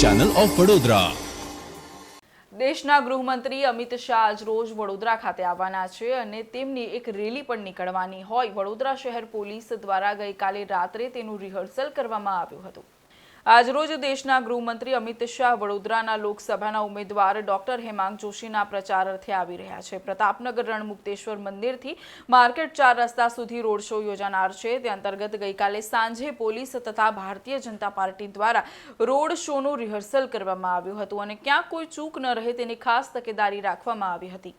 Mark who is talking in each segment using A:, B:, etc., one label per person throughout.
A: Channel of Vadodara
B: દેશના ગૃહમંત્રી અમિત શાહ આજ રોજ વડોદરા ખાતે આવવાના છે અને તેમની એક રેલી પણ નીકળવાની હોય. વડોદરા શહેર પોલીસ દ્વારા ગઈકાલે રાત્રે તેનું રિહર્સલ કરવામાં આવ્યું હતું. આજરોજ દેશના ગૃહમંત્રી અમિત શાહ વડોદરાના લોકસભાના ઉમેદવાર ડોક્ટર હેમાંગ જોશીના પ્રચાર અર્થે આવી રહ્યા છે. પ્રતાપનગર રણમુક્તેશ્વર મંદિરથી માર્કેટ ચાર રસ્તા સુધી રોડ શો યોજાનાર છે. તે અંતર્ગત ગઈકાલે સાંજે પોલીસ તથા ભારતીય જનતા પાર્ટી દ્વારા રોડ શોનું રિહર્સલ કરવામાં આવ્યું હતું અને ક્યાં કોઈ ચૂક ન રહે તેની ખાસ તકેદારી રાખવામાં આવી હતી.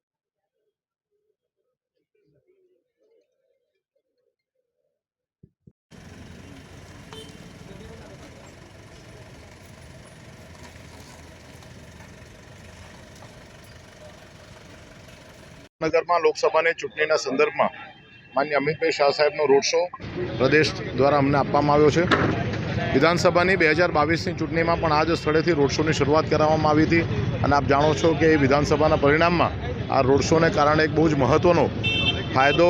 C: નગરમાં લોકસભાની ચૂંટણીના સંદર્ભમાં માન્ય અમિતભાઈ શાહ સાહેબનો રોડ શો પ્રદેશ દ્વારા અમને આપવામાં આવ્યો છે. વિધાનસભાની બે હજાર બાવીસની ચૂંટણીમાં પણ આ જ સ્થળેથી રોડ શોની શરૂઆત કરવામાં આવી હતી. અને આપ જાણો છો કે એ વિધાનસભાના પરિણામમાં આ રોડ શોને કારણે એક બહુ જ મહત્ત્વનો ફાયદો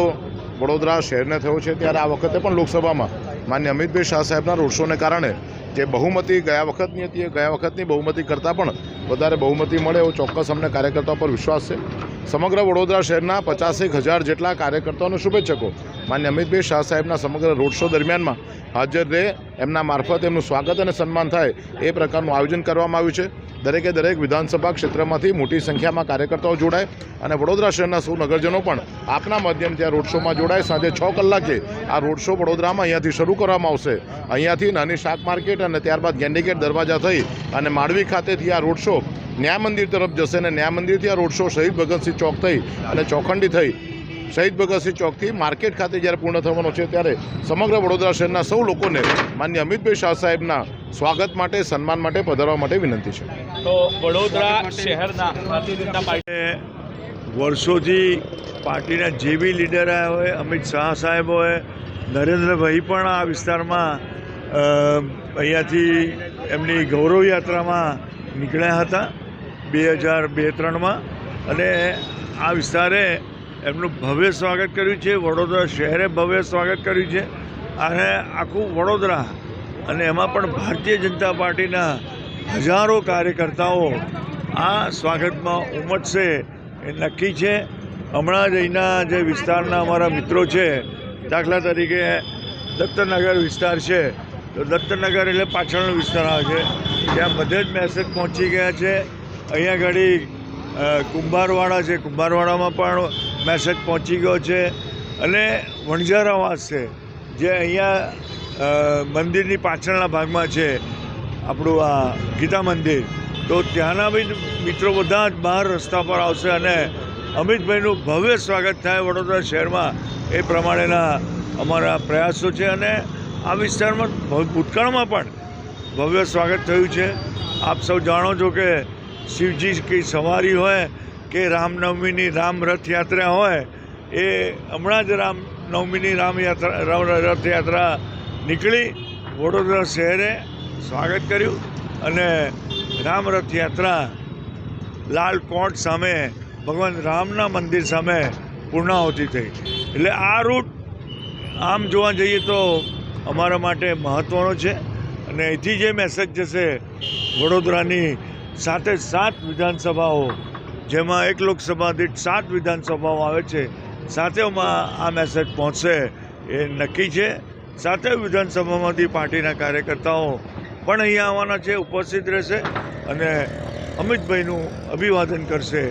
C: વડોદરા શહેરને થયો છે ત્યારે આ વખતે પણ લોકસભામાં માન્ય અમિતભાઈ શાહ સાહેબના રોડ શોને કારણે જે બહુમતી ગયા વખતની હતી, એ ગયા વખતની બહુમતી કરતાં પણ વધારે બહુમતી મળે એવો ચોક્કસ અમને કાર્યકર્તાઓ પર વિશ્વાસ છે. સમગ્ર વડોદરા શહેરના પચાસેક હજાર જેટલા કાર્યકર્તાઓને શુભેચ્છકો. માન્ય અમિતભાઈ શાહ સાહેબના સમગ્ર રોડ શો દરમિયાનમાં હાજર રહે, એમના મારફત એમનું સ્વાગત અને સન્માન થાય એ પ્રકારનું આયોજન કરવામાં આવ્યું છે. દરેકે દરેક વિધાનસભા ક્ષેત્રમાંથી મોટી સંખ્યામાં કાર્યકર્તાઓ જોડાય અને વડોદરા શહેરના સૌ નગરજનો પણ આપના માધ્યમથી આ રોડ શોમાં જોડાય. સાંજે છ કલાકે આ રોડ શો વડોદરામાં અહીંયાથી શરૂ કરવામાં આવશે. અહીંયાથી નાની શાક માર્કેટ અને ત્યારબાદ ગેન્ડીગેટ દરવાજા થઈ અને માંડવી ખાતેથી આ રોડ શો ન્યાય મંદિર તરફ જશે અને ન્યાય મંદિરથી આ રોડ શો શહીદ ભગતસિંહ ચોક થઈ અને ચોખંડી થઈ. શહીદ ભગતસિંહ ચોકથી માર્કેટ ખાતે જ્યારે પૂર્ણ થવાનો છે ત્યારે સમગ્ર વડોદરા શહેરના સૌ લોકોને માન્ય અમિતભાઈ શાહ સાહેબના સ્વાગત માટે સન્માન માટે પધારવા માટે વિનંતી છે.
D: તો વડોદરા શહેરના ભારતીય જનતા પાર્ટી
E: વર્ષોથી પાર્ટીના જે બી લીડર આવ્યા હોય અમિત શાહ સાહેબ હોય નરેન્દ્રભાઈ પણ આ વિસ્તારમાં અહીંયાથી એમની ગૌરવ યાત્રામાં નીકળ્યા હતા બે હજાર બે ત્રણમાં. અને આ વિસ્તારે એમનું ભવ્ય સ્વાગત કર્યું છે, વડોદરા શહેરે ભવ્ય સ્વાગત કર્યું છે અને આખું વડોદરા અને એમાં પણ ભારતીય જનતા પાર્ટીના હજારો કાર્યકર્તાઓ આ સ્વાગતમાં ઉમટશે એ નક્કી છે. હમણાં જ અહીંના જે વિસ્તારના અમારા મિત્રો છે, દાખલા તરીકે દત્તનગર વિસ્તાર છે, તો દત્તનગર એટલે પાછળનો વિસ્તાર આવે છે. ત્યાં બધે જ મેસેજ પહોંચી ગયા છે. અહીંયા ઘડી કુંભારવાડા છે. કુંભારવાડામાં પણ મેસેજ પહોંચી ગયો છે અને વણઝારાવાસ છે, જે અહીંયા મંદિરની પાછળના ભાગમાં છે, આપણું આ ગીતા મંદિર. તો ત્યાંના બી મિત્રો બધા જ બહાર રસ્તા પર આવશે અને અમિતભાઈનું ભવ્ય સ્વાગત થાય વડોદરા શહેરમાં એ પ્રમાણેના અમારા પ્રયાસો છે અને આ વિસ્તારમાં ભૂતકાળમાં પણ ભવ્ય સ્વાગત થયું છે. આપ સૌ જાણો છો કે શિવજી કી સવારી હોય કે રામનવમીની રામ રથયાત્રા હોય, એ હમણાં જ રામ નવમીની રામ યાત્રા, રામ રથયાત્રા નીકળી. વડોદરા શહેરે સ્વાગત કર્યું અને રામ રથયાત્રા લાલ કોટ સામે, ભગવાન રામના મંદિર સામે પૂર્ણાહુતિ થઈ. એટલે આ રૂટ આમ જોવા જઈએ તો અમારા માટે મહત્ત્વનો છે. અને અહીંથી જે મેસેજ જશે, વડોદરાની સાથે સાત વિધાનસભાઓ જેમાં એક લોકસભા દીઠ સાત વિધાનસભાઓ આવે છે. સાથેમાં આ મેસેજ પહોંચશે એ નક્કી છે. સાથે વિધાનસભામાંથી પાર્ટીના કાર્યકર્તાઓ પણ અહીંયા આવવાના છે ઉપસ્થિત રહેશે અને અમિતભાઈનું અભિવાદન કરશે.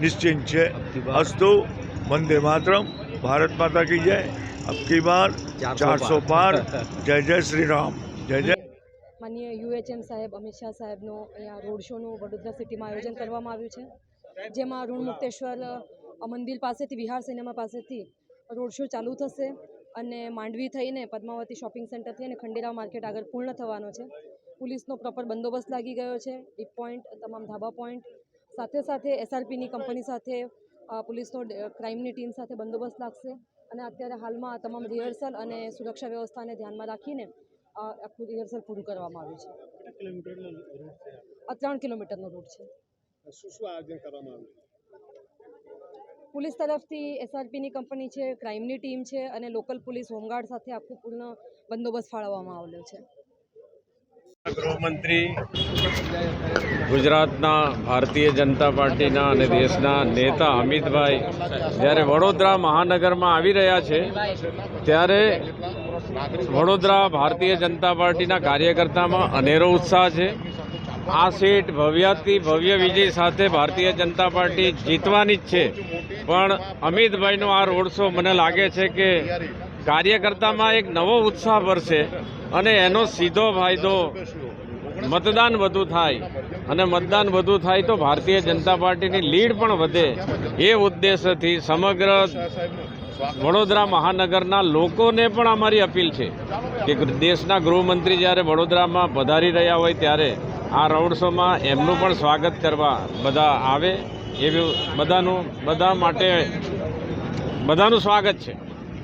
E: નિશ્ચિંત છે. અસ્તુ વંદે માતરમ. ભારત માતા કી જય. અબકી બાર. ચારસો પાર જય જય શ્રી રામ. જય જય.
A: માનનીય સાહેબ, અમિત શાહ સાહેબનો અહીંયા રોડ શોનું વડોદરા સિટીમાં આયોજન કરવામાં આવ્યું છે. જેમાં ઋણમુક્તેશ્વર મંદિર પાસેથી, વિહાર સિનેમા પાસેથી રોડ શો ચાલુ થશે અને માંડવી થઈને પદ્માવતી શોપિંગ સેન્ટરથી અને ખંડેરાવ માર્કેટ આગળ પૂર્ણ થવાનો છે. પોલીસનો પ્રોપર બંદોબસ્ત લાગી ગયો છે. ડીપ પોઈન્ટ, તમામ ધાબા પોઈન્ટ. સાથે સાથે એસઆરપીની કંપની સાથે પોલીસનો ક્રાઇમની ટીમ સાથે બંદોબસ્ત લાગશે. અને અત્યારે હાલમાં તમામ રિહર્સલ અને સુરક્ષા વ્યવસ્થાને ધ્યાનમાં રાખીને આખું રિહર્સલ પૂરું કરવામાં આવ્યું છે. આ ત્રણ કિલોમીટરનો રૂટ છે. પોલીસ તરફથી એસઆરપીની કંપની છે ક્રાઇમની ટીમ છે અને લોકલ પોલીસ હોમગાર્ડ સાથે આખું પૂર્ણ બંદોબસ્ત ફાળવવામાં આવેલો છે.
F: ગૃહમંત્રી ગુજરાતના ભારતીય જનતા પાર્ટીના અને દેશના નેતા અમિતભાઈ જ્યારે વડોદરા મહાનગરમાં આવી રહ્યા છે ત્યારે વડોદરા ભારતીય જનતા પાર્ટીના કાર્યકર્તામાં અનેરો ઉત્સાહ છે. આ સીટ ભવ્યાથી ભવ્ય વિજય સાથે ભારતીય જનતા પાર્ટી જીતવાની જ છે. પણ અમિતભાઈનો આ રોડ શો મને લાગે છે કે કાર્યકર્તામાં એક નવો ઉત્સાહ ભરશે અને એનો સીધો ફાયદો મતદાન વધુ થાય. અને મતદાન વધુ થાય તો ભારતીય જનતા પાર્ટીની લીડ પણ વધે એ ઉદ્દેશથી સમગ્ર વડોદરા મહાનગરના લોકોને પણ અમારી અપીલ છે કે દેશના ગૃહમંત્રી જ્યારે વડોદરામાં પધારી રહ્યા હોય ત્યારે આ રોડ શોમાં એમનું પણ સ્વાગત કરવા બધા આવે. એવું બધાનું, બધા માટે બધાનું સ્વાગત છે.